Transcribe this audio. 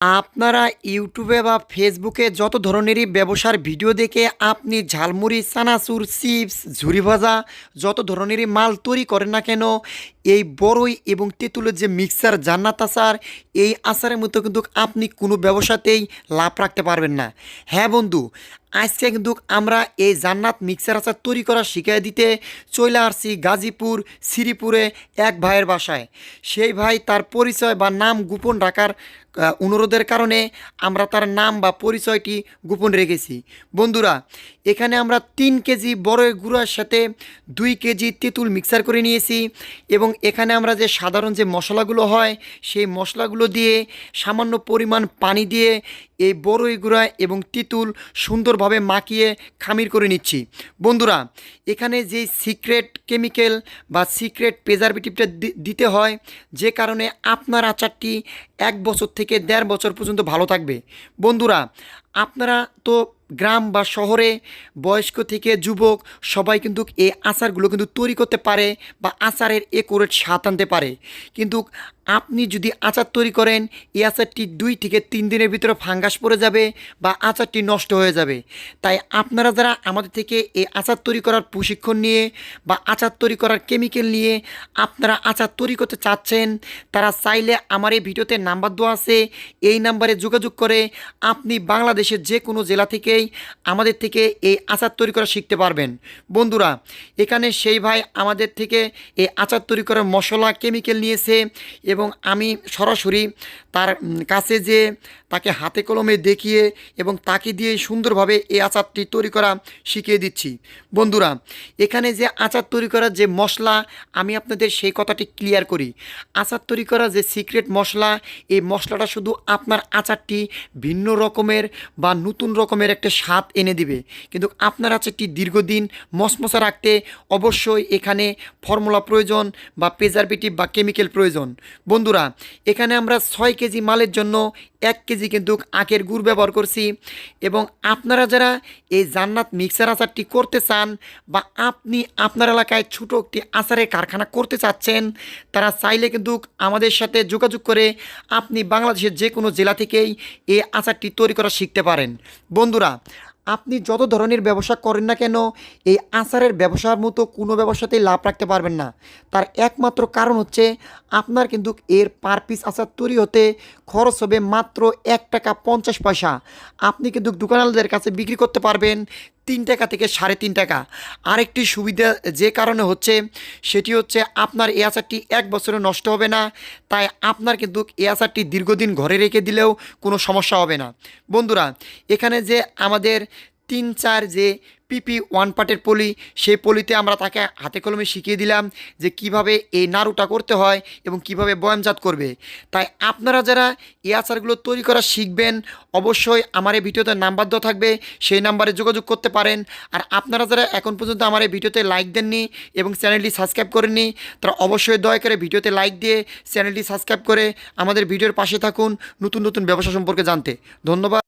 আপনারা ইউটিউবে বা ফেসবুকে যত ধরনেরই ব্যবসার ভিডিও দেখে আপনি ঝালমুড়ি, চানাচুর, চিপস, ঝুরি ভাজা যত ধরনেরই মাল তৈরি করেন না কেন, এই বড়ই এবং তেঁতুলের যে মিক্সার জান্নাত আচার, এই আচারের মতো কিন্তু আপনি কোনো ব্যবসাতেই লাভ রাখতে পারবেন না। হ্যাঁ বন্ধু আজকে কিন্তু আমরা এই জান্নাত মিক্সার আচার তৈরি করা শিখিয়ে দিতে চলে আসছি গাজীপুর, শ্রীপুরে এক ভাইয়ের বাসায়। সেই ভাই তার পরিচয় বা নাম গোপন রাখার অনুরোধের কারণে আমরা তার নাম বা পরিচয়টি গোপন রেখেছি। বন্ধুরা, এখানে আমরা তিন কেজি বড় গুঁড়ার সাথে দুই কেজি তেঁতুল মিক্সার করে নিয়েছি এবং এখানে আমরা যে সাধারণ যে মশলাগুলো হয়, সেই মশলাগুলো দিয়ে সামান্য পরিমাণ পানি দিয়ে এই বড়ই গুঁড়া এবং তিতুল সুন্দরভাবে মাখিয়ে খামির করে নিচ্ছি। বন্ধুরা, এখানে যে সিক্রেট কেমিক্যাল বা সিক্রেট প্রেজারভেটিভটা দিতে হয়, যে কারণে আপনার আচারটি এক বছর থেকে দেড় বছর পর্যন্ত ভালো থাকবে। বন্ধুরা আপনারা তো গ্রাম বা শহরে বয়স্ক থেকে যুবক সবাই কিন্তু এই আচারগুলো কিন্তু তৈরি করতে পারে বা আচারের একুরেট স্বাদ আনতে পারে। কিন্তু আপনি যদি আচার তৈরি করেন, এই আচারটি দুই থেকে তিন দিনের ভিতরে ফাঙ্গাস পড়ে যাবে বা আচারটি নষ্ট হয়ে যাবে। তাই আপনারা যারা আমাদের থেকে এই আচার তৈরি করার প্রশিক্ষণ নিয়ে বা আচার তৈরি করার কেমিক্যাল নিয়ে আপনারা আচার তৈরি করতে চাচ্ছেন, তারা চাইলে আমার এই ভিডিওতে নাম্বার দেওয়া আছে, এই নাম্বারে যোগাযোগ করে আপনি বাংলাদেশের যে কোনো জেলা থেকেই আমাদের থেকে এই আচার তৈরি করা শিখতে পারবেন। বন্ধুরা, এখানে সেই ভাই আমাদের থেকে এই আচার তৈরি করার মশলা, কেমিক্যাল নিয়েছে এবং আমি সরাসরি তার কাছে যে তাকে হাতে কলমে দেখিয়ে এবং তাকে দিয়ে সুন্দরভাবে এই আচারটি তৈরি করা শিখিয়ে দিচ্ছি। বন্ধুরা, এখানে যে আচার তৈরি করার যে মশলা, আমি আপনাদের সেই কথাটি ক্লিয়ার করি। আচার তৈরি করা যে সিক্রেট মশলা, এই মশলাটা শুধু আপনার আচারটি ভিন্ন রকমের বা নতুন রকমের একটা স্বাদ এনে দিবে। কিন্তু আপনার আছে একটি দীর্ঘদিন মশমশা রাখতে অবশ্যই এখানে ফর্মুলা প্রয়োজন বা প্রেজারভেটিভ বা কেমিক্যাল প্রয়োজন। বন্ধুরা, এখানে আমরা ছয় কেজি মালের জন্য এক কেজি কিন্তু আখের গুড় ব্যবহার করছি। এবং আপনারা যারা এই জান্নাত মিক্সার আচারটি করতে চান বা আপনি আপনার এলাকায় ছোটো একটি আচারের কারখানা করতে চাচ্ছেন, তারা চাইলে কিন্তু আমাদের সাথে যোগাযোগ করে আপনি বাংলাদেশের যে কোনো জেলা থেকেই এই আচারটি তৈরি করা শিখতে পারেন। বন্ধুরা আপনি যত ধরনের ব্যবসা করেন না কেন, এই আচারের ব্যবসার মতো কোনো ব্যবসাতেই লাভ রাখতে পারবেন না। তার একমাত্র কারণ হচ্ছে, আপনার কিন্তু এর পার পিস আচার তৈরি হতে খরচ হবে মাত্র এক টাকা পঞ্চাশ পয়সা। আপনি কিন্তু দোকানদারদের কাছে বিক্রি করতে পারবেন তিন টাকা থেকে সাড়ে তিন টাকা। আরেকটি সুবিধা যে কারণে হচ্ছে, সেটি হচ্ছে আপনার এই আচারটি এক বছরে নষ্ট হবে না, তাই আপনার কিন্তু এই আচারটি দীর্ঘদিন ঘরে রেখে দিলেও কোনো সমস্যা হবে না। বন্ধুরা, এখানে যে আমাদের তিন চার যে পিপি ওয়ান পার্টের পলি, সেই পলিতে আমরা তাকে হাতে কলমে শিখিয়ে দিলাম যে কীভাবে এই নাড়ুটা করতে হয় এবং কীভাবে বয়ামজাত করবে। তাই আপনারা যারা এই আচারগুলো তৈরি করা শিখবেন, অবশ্যই আমার এই ভিডিওতে নাম্বার দেওয়া থাকবে, সেই নাম্বারে যোগাযোগ করতে পারেন। আর আপনারা যারা এখন পর্যন্ত আমার এই ভিডিওতে লাইক দেননি এবং চ্যানেলটি সাবস্ক্রাইব করেননি, তারা অবশ্যই দয়া করে ভিডিওতে লাইক দিয়ে চ্যানেলটি সাবস্ক্রাইব করে আমাদের ভিডিওর পাশে থাকুন নতুন নতুন ব্যবসা সম্পর্কে জানতে। ধন্যবাদ।